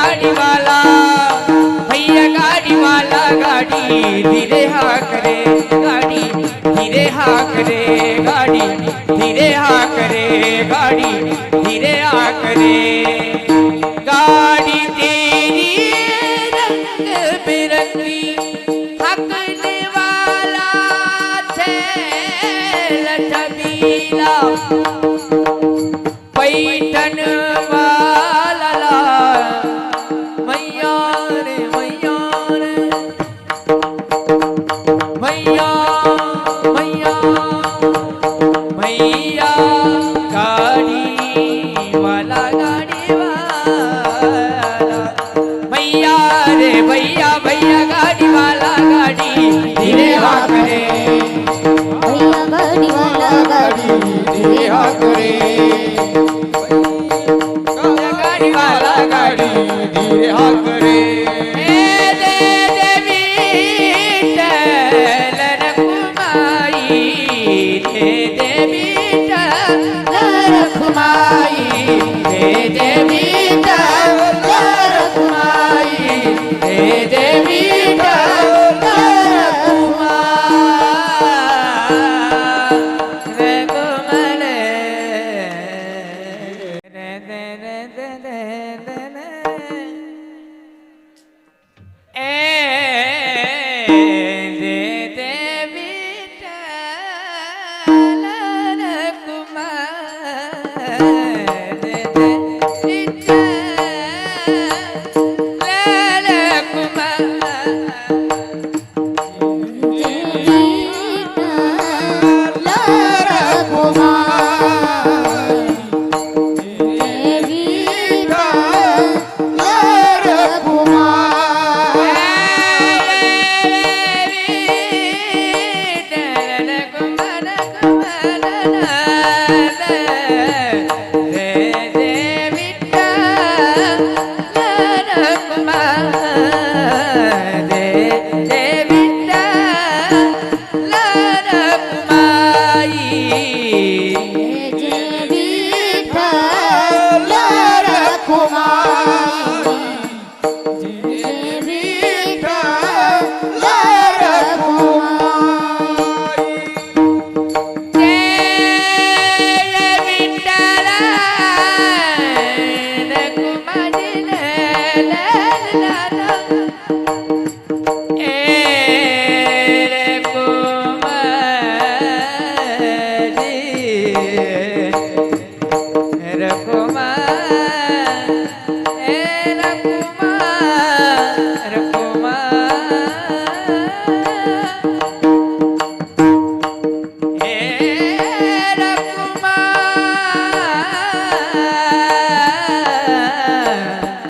गाडीवाला भैया गाडीवाला गाडी धीरे हाक रे गाडी धीरे हाक रे गाडी धीरे हाक रे गाडी धीरे हाक रे गाडी तेरी रंग बिरंगी हकने वाला छे लटबीला দে 哎。